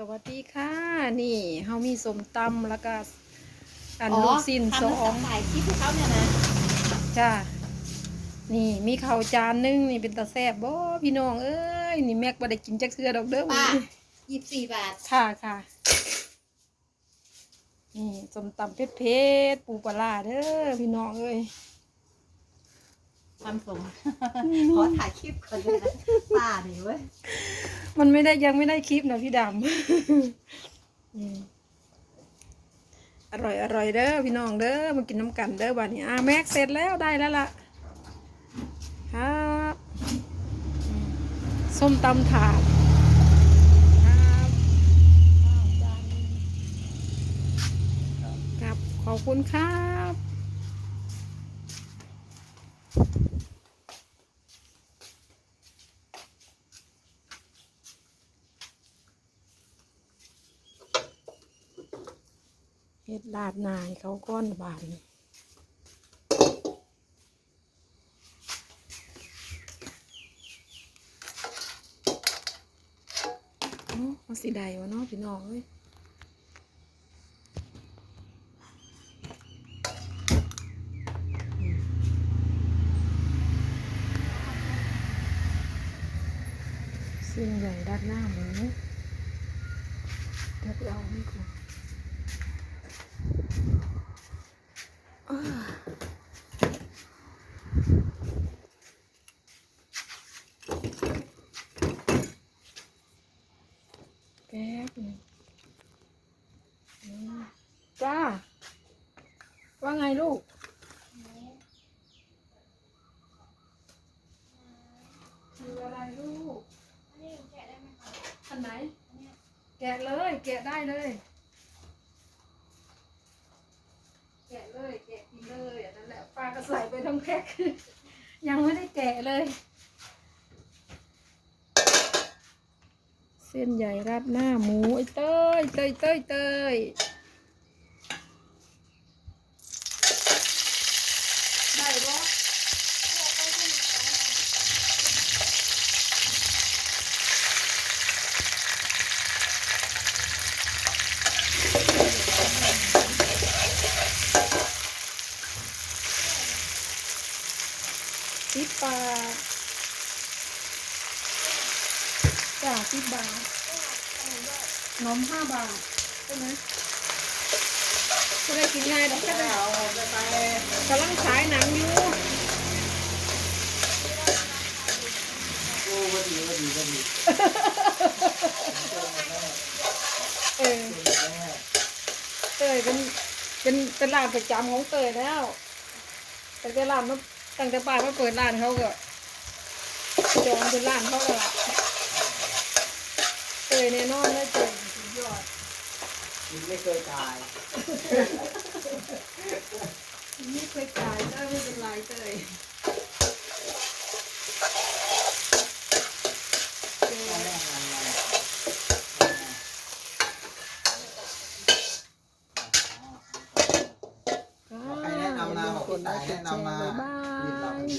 สวัสดีค่ะ นี่เฮามีสมตำแล้วก็อันอ๋อลูกสิ้นสทำอแล้วงถ่ายคลิปให้เขาเนี่ยนะจ้านี่มีข้าวจานหนึงนี่เป็นตาแซ่บบ่พี่น้องเอ้ยนี่แม็กบ่ได้กินจักเทื่อดอกเด้อป้ามื้อนี้ยี่สิบสี่บาทค่ะค่ะนี่สมตำเผ็ดๆปูปลาร้าเด้อพี่น้องเอ้ยทำสมขอถ่ายคลิปก่อนเลยนะป้านี่เว้ย มันไม่ได้ยังไม่ได้คลิปนะพี่ดำอร่อยอร่อยเด้อพี่น้องเด้อมากินน้ำกันเด้อบ้านนี้อ่าแม็กเสร็จแล้วได้แล้วล่ะครับส้มตำถาดครับครับขอบคุณครับ เฮ็ดลาดนายเขาก้อนบานนี่โอ้มาสิได้วะเนาะพี่น้องเอ้ยเส้นใหญ่ด้านหน้าหมูเดี๋ยวไปเอานี่ก่อน แป๊บหนึงจ้า ว่าไงลูก คืออะไรลูก อันไหน แกะเลย แกะได้เลย แกะเลย แกะกินเลยอันนั้นแหละปลา ก็ใส่ไปทั้งแพ็คยังไม่ได้แกะเลย เส้นใหญ่ราดหน้าหมูไอ้เต้ยเต้ยเต้ยเต้ย สิบบาทจ้าสิบบาทนมห้าบาทใช่ไหมจะได้กินง่ายดอกแค่ไหนกำลังฉายหนังอยู่โอ้วัดีวัดีวัดีเออเตยเป็นเป็นเป็นร้านประจำของเตยแล้วตั้งแต่ร้านมา ตั้งแต่ป้ามาเปิดร้านเขาก็จองเป็นร้านเขาก็ละเตยแน่นอนนะเตยสุดยอดมันไม่เคยตาย ไม่เคยตายก็ไม่เป็นไรเตยขอบคุณนะแนะนำมา 拜